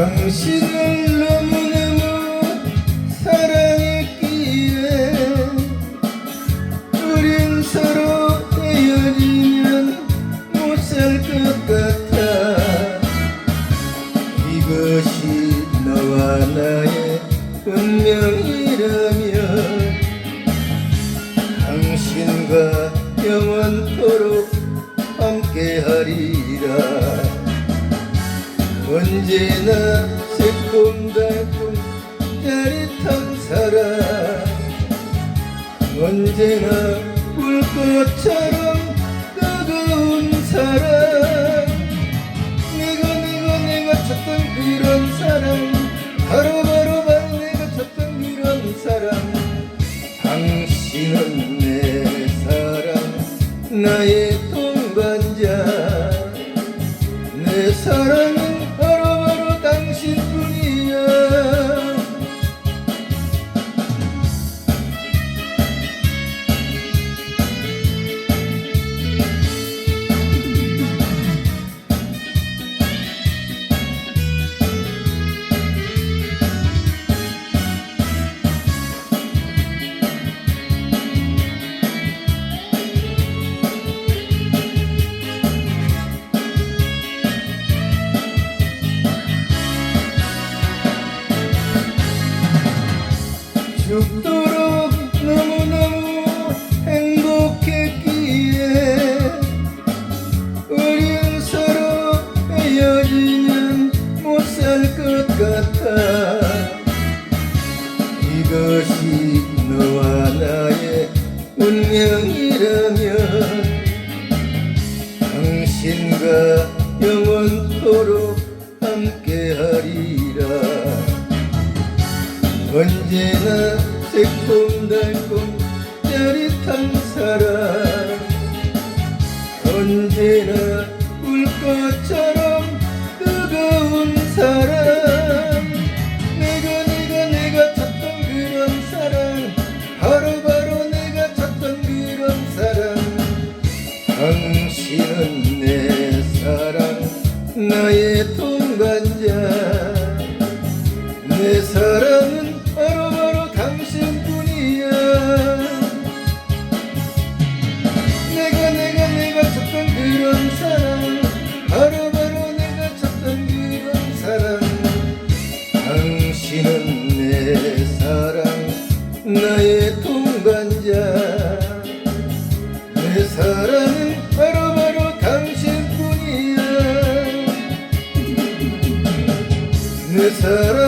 당신을 너무너무 사랑했기에 우린 서로 헤어지면 못 살 것 같아. 이것이 너와 나의 운명이라면 당신과 영원토록 언제나 새콤달콤 짜릿한 사랑. 언제나 불꽃처럼 뜨거운 사랑. 내가 내가 내가 찾던 그런 사랑. 바로 바로 바로 내가 찾던 그런 사랑. 당신은 당신과 영원토록 함께하리라. 언제나 새콤달콤 짜릿한 사랑. 언제나 불꽃처럼 뜨거운 사랑. 내가 내가 내가 찾던 그런 사랑. 바로 바로 내가 찾던 그런 사랑 나의 사랑 나의 동반자. 내 사랑은 바로바로 바로 당신뿐이야. 내 사랑